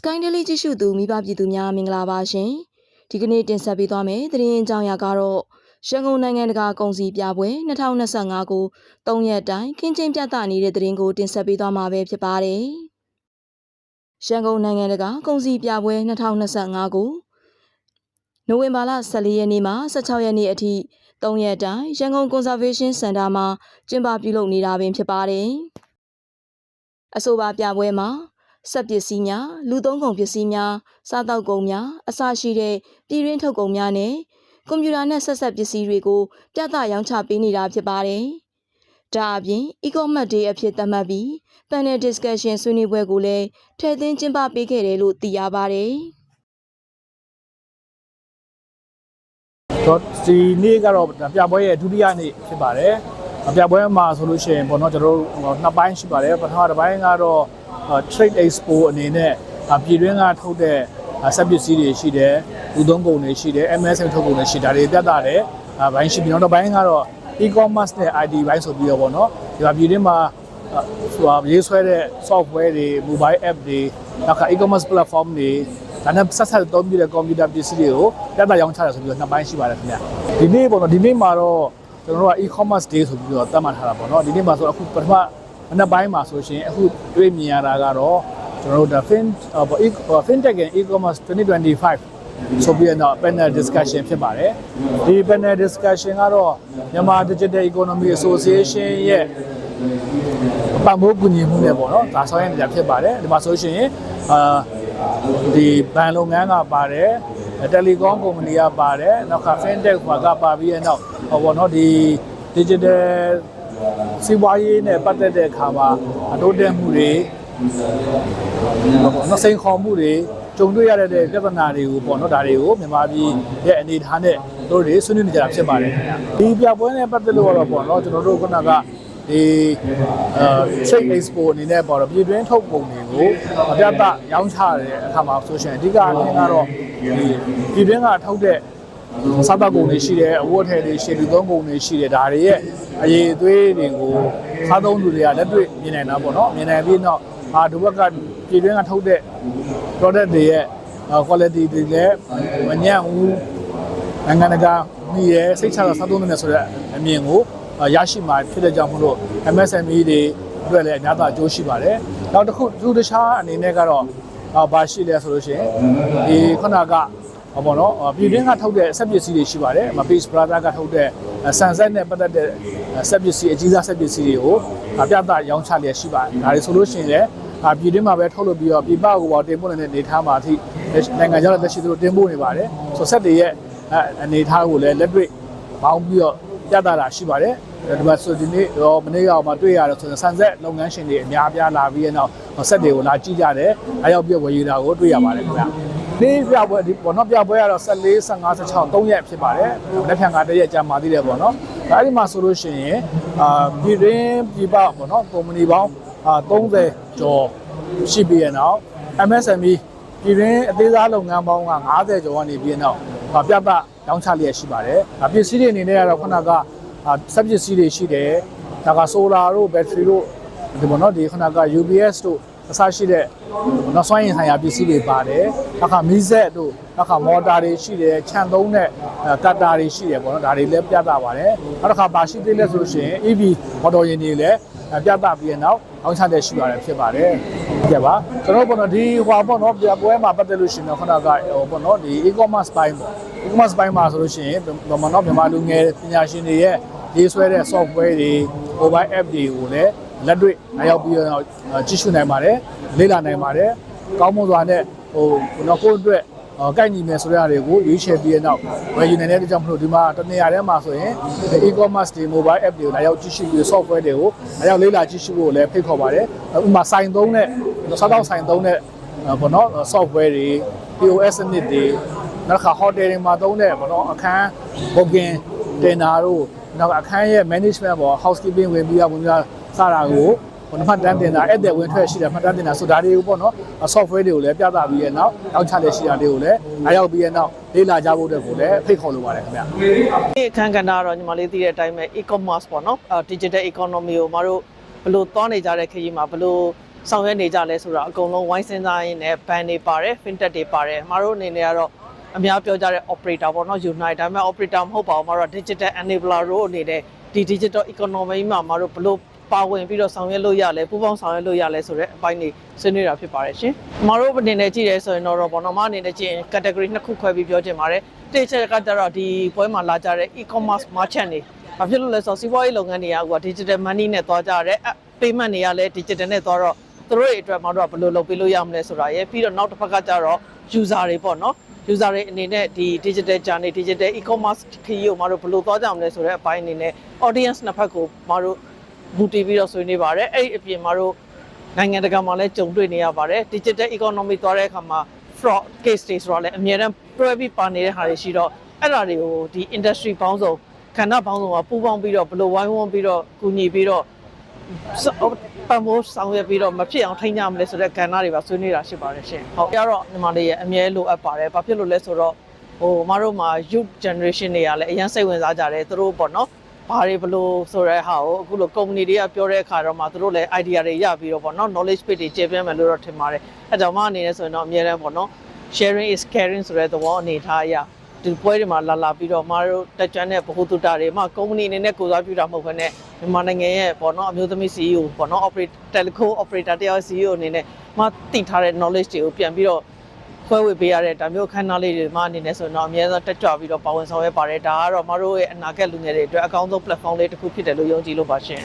Sky Daily ကြည့်ရှုသူမိဘပြည်သူများမင်္ဂလာပါရှင်ဒီကနေ့တင်ဆက်ပေးသွားမယ်သတင်းအကြောင်းအရာကတော့ရန်ကုန်နိုင်ငံတကာကုန်စည်ပြပွဲ2025ကို3ရက်တိုင်ခင်းချင်းပြသနေတဲ့သတင်းကိုတင်ဆက်ပေးသွားမှာပဲဖြစ်ပါတယ်ရန်ကုန်နိုင်ငံတကာကုန်စည်ပြပွဲ2025ကိုနိုဝင်ဘာလ14ရက်နေ့မှ16ရက်နေ့အထိ3ရက်တိုင်ရန်ကုန် Conservation Center မှာကျင်းပပြုလုပ်နေတာပင်ဖြစ်ပါတယ်အဆိုပါပြပွဲမှာ စက်ပစ္စည်းများလူသုံးကုန်ပစ္စည်းများစားတောက်ကုန်များအစရှိတဲ့ပြည်ရင်းထုတ်ကုန်များနဲ့ကွန်ပျူတာနဲ့ဆက်ဆက်ပစ္စည်းတွေကိုပြသရောင်းချပေးနေတာဖြစ်ပါတယ်။ဒါအပြင် e-commerce day အဖြစ်သတ်မှတ်ပြီး panel discussion ဆွေးနွေးပွဲကိုလည်းထည့်သွင်းကျင်းပပေးခဲ့တယ်လို့သိရပါတယ်။တော့ဒီနေ့ကတော့ပြပွဲရဲ့ဒုတိယနေ့ဖြစ်ပါတယ်။ပြပွဲမှာဆိုလို့ရှိရင်ပေါ့နော်ကျွန်တော်တို့နှစ်ပိုင်းရှိပါတယ်။ပထမတစ်ပိုင်းကတော့ Trade Expo အနေနဲ့ပြည်တွင်းကထုတ်တဲ့စက်ပစ္စည်းတွေရှိတယ်၊လူသုံးကုန်တွေရှိတယ်၊ MSM ထုတ်ကုန်တွေရှိတယ်ဒါတွေပြသတယ်။ဘိုင်းရှိပြီးနောက်တစ်ပိုင်းကတော့ e-commerce နဲ့ ID ဘိုင်းဆိုပြီးတော့ပေါ့နော်ဒီမှာပြည်တွင်းမှာဟိုရေးဆွဲတဲ့ software တွေ mobile app တွေနောက်က e-commerce platform တွေဒါနဲ့ဆက်ဆက်သုံးပြတဲ့ computer ပစ္စည်းတွေကိုပြသရောင်းချရဆိုပြီးတော့နှစ်ပိုင်းရှိပါတယ်ခင်ဗျဒီနေ့ပေါ့နော်ဒီနေ့မှာတော့ကျွန်တော်တို့က e-commerce day ဆိုပြီးတော့သတ်မှတ်ထားတာပေါ့နော်ဒီနေ့မှာဆိုအခုပထမ မနက်ပိုင်းမှာဆိုရှင်အခုတွေ့မြင်ရတာကတော့ကျွန်တော်တို့ the fin fintech and e-commerce 2025ဆိုပြီးတော့ panel discussion ဖြစ်ပါတယ်ဒီ panel discussion ကတော့မြန်မာ Digital Economy Association ရဲ့ပံ့ပိုးကူညီမှုနဲ့ပေါ့နော်ဒါဆောင်ရွက်နေတာဖြစ်ပါတယ်ဒီမှာဆိုရှင်အာဒီဘဏ်လုပ်ငန်းကပါတယ်တယ်လီကွန်ကုမ္ပဏီကပါတယ်နောက်က fintech ကပါပြီးတဲ့နောက်ဟောပေါ့နော်ဒီ digital စီးပွားရေးနဲ့ပတ်သက်တဲ့အခါမှာအတိုးတက်မှုတွေဟောပေါ့နော်စိန်ခေါ်မှုတွေကြုံတွေ့ရတဲ့ပြဿနာတွေကိုပေါ့နော်ဒါတွေကိုမြန်မာပြည်ရဲ့အနေအထားနဲ့တို့တွေဆွေးနွေးနေကြတာဖြစ်ပါတယ်ခင်ဗျဒီပြပွဲနဲ့ပတ်သက်လို့တော့ပေါ့နော်ကျွန်တော်တို့ခုနကဒီအဲ trade expo အနေနဲ့ပေါ့တော့ပြည်တွင်းထုတ်ကုန်တွေကိုအပြတ်တရောင်းချတဲ့အခါမှာဆိုရှင်အဓိကအရင်ကတော့ဒီပြည်တွင်းကထုတ်တဲ့ စားတောက်ကုန်တွေရှိတယ်အဝတ်ထည်တွေရှိလူသုံးကုန်တွေရှိတယ်ဒါတွေရဲ့အရေးအသွေးတွေကိုစားသုံးသူတွေကလက်တွေ့မြင်နိုင်တာပေါ့နော်မြင်နိုင်ပြီးတော့အာဒီဘက်ကပြည်တွင်းကထုတ်တဲ့ product တွေရဲ့ quality တွေလည်းမညံ့ဘူးနိုင်ငံတကာမိရဲစိတ်ချတာစားသုံးနေတယ်ဆိုတဲ့အမြင်ကိုရရှိမှာဖြစ်တဲ့ကြောင့်မလို့ MSME တွေအတွက်လည်းအများကြီးအကျိုးရှိပါတယ်။နောက်တစ်ခုသူတခြားအနေနဲ့ကတော့ဘာရှိလဲဆိုလို့ရှိရင်ဒီခုနကဟော ပေါ့နော်ပြည်တွင်းကထုတ်တဲ့အဆက်ပစ္စည်းတွေရှိပါတယ်။ Mapis Brother ကထုတ်တဲ့ဆန်ဆက်နဲ့ပတ်သက်တဲ့ဆက်ပစ္စည်းအကြီးစားဆက်ပစ္စည်းတွေကိုပြသရောင်းချလျက်ရှိပါတယ်။ဒါတွေဆိုလို့ရှိရင်လည်းအာပြည်တွင်းမှာပဲထုတ်လုပ်ပြီးတော့ပြည်ပကိုပေါ်တင်ပို့နေတဲ့နေထားမှာအထိနိုင်ငံခြားလက်ရှိသူတို့တင်ပို့နေပါတယ်ဆိုဆက်တွေရဲ့အနေထားကိုလည်းလက်တွေ့ပေါင်းပြီးတော့ပြသတာရှိပါတယ်ဒီမှာဆိုဒီနေ့တော့မနေ့ကမှတွေ့ရတယ်ဆိုရင်ဆန်ဆက်လုပ်ငန်းရှင်တွေအများအပြားလာပြီးတဲ့နောက်ဆက်တွေကိုလာကြည့်ကြတယ်အဲရောက်ပြဝယ်ယူတာကိုတွေ့ရပါတယ်ခင်ဗျ ဒီပြပွဲဒီပေါ်တော့ပြပွဲကတော့14 15 16 3ရက်ဖြစ်ပါတယ်လက်ဖြန်ကတရက်ကြာမှသေးတယ်ပေါ့နော်အဲဒီမှာဆိုလို့ရှိရင်အာပြည်တွင်းပြည်ပပေါ့နော်ကုမ္ပဏီပေါင်းအာ30ကျော်ရှိပြီးရနောက် MSME ပြည်တွင်းအသေးစားလုပ်ငန်းပေါင်းက90ကျော်ကနေပြီးနောက်ပြပရောင်းချလျက်ရှိပါတယ်ပစ္စည်းတွေအနေနဲ့ကတော့ခုနကစက်ပစ္စည်းတွေရှိတယ်ဒါကဆိုလာတို့ဘက်ထရီတို့ဒီပေါ့နော်ဒီခုနက UPS တို့ အစရှိတဲ့နောက်စွမ်းအင်ဆိုင်ရာပစ္စည်းတွေပါတယ်နောက်ခါမီးစက်တို့နောက်ခါမော်တာတွေရှိတယ်ခြံသုံးတဲ့ကတ်တာတွေရှိတယ်ပေါ့နော်ဒါတွေလည်းပြသပါတယ်နောက်တစ်ခါပါရှိသေးလဲဆိုလို့ရှိရင် EV မော်တော်ယာဉ်တွေလည်းပြသပြီးတဲ့နောက်အောင်းချတဲ့ရှိရတယ်ဖြစ်ပါတယ်ကြပါကျွန်တော်ပေါ့နော်ဒီဟွာပေါ့နော်ပြပွဲမှာပတ်သက်လို့ရှိရင်ခုနကဟိုပေါ့နော်ဒီ e-commerce ဘိုင်းပေါ့ e-commerce ဘိုင်းမှာဆိုလို့ရှိရင်မနော်မြန်မာလူငယ်ပညာရှင်တွေရဲ့ရေးဆွဲတဲ့ software တွေ mobile app တွေကိုလည်း လက်တွေ့အရောက်ပြီးတော့ကြည့်ရှုနိုင်ပါတယ်လေ့လာနိုင်ပါတယ်ကောင်းမွန်စွာနဲ့ဟိုတော့ကိုယ့်အတွက်ကိုက်ညီမယ်ဆိုတဲ့အားတွေကိုရွေးချယ်ပြီးတဲ့နောက်ဝယ်ယူနိုင်တဲ့ကြောင့်မလို့ဒီမှာတနေရာထဲမှာဆိုရင် e-commerce တွေ mobile app တွေကိုလာရောက်ကြည့်ရှုပြီး software တွေကိုလာရောက်လေ့လာကြည့်ရှုဖို့လည်းဖိတ်ခေါ်ပါတယ်ဥပမာဆိုင်သုံးတဲ့စားတောက်ဆိုင်သုံးတဲ့ဘောနော် software တွေ POS စနစ်တွေနောက်ခါ hotel တွေမှာသုံးတဲ့ဘောနော်အခန်း booking တင်တာတို့နောက်အခန်းရဲ့ management ပေါ့ housekeeping ဝင်ပြီးတော့ဝင်ပြီး စတာကိုဘယ်နှမှတ်တန်းတင်တာအဲ့တဲ့ဝင်ထွက်ရှိတယ်မှတ်တန်းတင်တာဆိုဒါတွေကိုပေါ့နော် software တွေကိုလည်းပြသပြီးရဲ့နောက်နောက်ချလက်ရှိတာတွေကိုလည်းအားရောက်ပြီးရဲ့နောက်လေ့လာကြဖို့အတွက်ကိုလည်းဖိတ်ခေါ်လိုပါတယ်ခင်ဗျာဒီအခန်းကဏ္ဍကတော့ညီမလေးသိတဲ့အတိုင်းပဲ e-commerce ပေါ့နော်အဲ digital economy ကိုမတို့ဘယ်လိုသွားနေကြတဲ့ခရီးမှာဘယ်လိုဆောင်ရွက်နေကြလဲဆိုတာအကုန်လုံးဝိုင်းစင်းစားရင်းနဲ့ ban တွေပါတယ် fintech တွေပါတယ်မတို့အနေနဲ့ကတော့အများပြောကြတဲ့ operator ပေါ့နော် Unite ဒါပေမဲ့ operator မဟုတ်ပါဘူးမတို့ digital enabler တို့အနေနဲ့ဒီ digital economy မှာမတို့ဘလို့ ပါဝင်ပြီးတော့ဆောင်ရွက်လို့ရလဲပူးပေါင်းဆောင်ရွက်လို့ရလဲဆိုတဲ့အပိုင်းတွေဆွေးနွေးတာဖြစ်ပါတယ်ရှင်။မတို့အနေနဲ့ကြည့်ရဲဆိုရင်တော့ဘောနော်မအနေနဲ့ကြည့်ရင် category နှစ်ခုခွဲပြီးပြောချင်ပါတယ်။တစ်ချက်ကကြတော့ဒီပွဲမှာလာကြတဲ့ e-commerce merchant တွေဘာဖြစ်လို့လဲဆိုတော့စီးပွားရေးလုပ်ငန်းတွေကဟို digital money နဲ့သွားကြတယ် payment တွေကလည်း digital နဲ့သွားတော့သူတို့တွေအတွက်မတို့ကဘယ်လိုလုပ်ပေးလို့ရမလဲဆိုတာရယ်ပြီးတော့နောက်တစ်ဖက်ကကြတော့ user တွေပေါ့နော် user တွေအနေနဲ့ဒီ digital journey digital e-commerce ခရီးကိုမတို့ဘယ်လိုသွားကြမလဲဆိုတဲ့အပိုင်းအနေနဲ့ audience နှစ်ဖက်ကိုမတို့ မူတည်ပြီးတော့ဆွေးနွေးပါတယ်အဲ့ဒီအပြင်မတို့နိုင်ငံတကာမှာလည်းကြုံတွေ့နေရပါတယ် digital economy သွားတဲ့အခါမှာ fraud case တွေဆိုတော့လည်းအများအားတွဲပြီးပါနေတဲ့ဟာတွေရှိတော့အဲ့ဒါတွေကိုဒီ industry ပေါင်းစုံခန္ဓာပေါင်းစုံကပူးပေါင်းပြီးတော့ဘယ်လိုဝိုင်းဝန်းပြီးတော့ကူညီပြီးတော့ပံမိုးဆောင်ရွက်ပြီးတော့မဖြစ်အောင်ထိန်းကြမလဲဆိုတဲ့ကဏ္ဍတွေပါဆွေးနွေးတာရှိပါတယ်ရှင်။ဟုတ်ကြတော့ညီမလေးရဲ့အမြဲလိုအပ်ပါတယ်။ဘာဖြစ်လို့လဲဆိုတော့ဟိုမတို့မှာ youth generation တွေကလည်းအရင်စိတ်ဝင်စားကြတယ်သူတို့ပေါ့နော်။ ဘာတွေဘလို့ဆိုတဲ့ဟာကိုအခုလို company တွေကပြောတဲ့အခါတော့မှသူတို့လည်း idea တွေရပြီးတော့ပေါ့နော် knowledge base တွေကျေပြန့်မယ်လို့တော့ထင်ပါတယ်။အဲကြောင့်မအနေနဲ့ဆိုရင်တော့အများတန်းပေါ့နော် sharing is caring ဆိုတဲ့သဘောအနေထားအရဒီပွဲတွေမှာလာလာပြီးတော့မတို့တက်ကြွတဲ့ဗဟုသုတတွေမှကုမ္ပဏီအနေနဲ့ကိုယ်စားပြုတာမဟုတ်ဘဲနဲ့မြန်မာနိုင်ငံရဲ့ပေါ့နော်အမျိုးသမီး CEO ပေါ့နော် operator telco operator တယောက် CEO အနေနဲ့မသိထားတဲ့ knowledge တွေကိုပြန်ပြီးတော့ ခွဲဝေပေးရတဲ့ဒါမျိုးခန်းနာလေးတွေမှအနေနဲ့ဆိုရင်တော့အများဆုံးတက်ကြွပြီးတော့ပါဝင်ဆောင်ရွက်ပါတယ်ဒါကတော့မတို့ရဲ့အနာဂတ်လူငယ်တွေအတွက်အကောင်းဆုံး platform လေးတစ်ခုဖြစ်တယ်လို့ယုံကြည်လို့ပါရှင်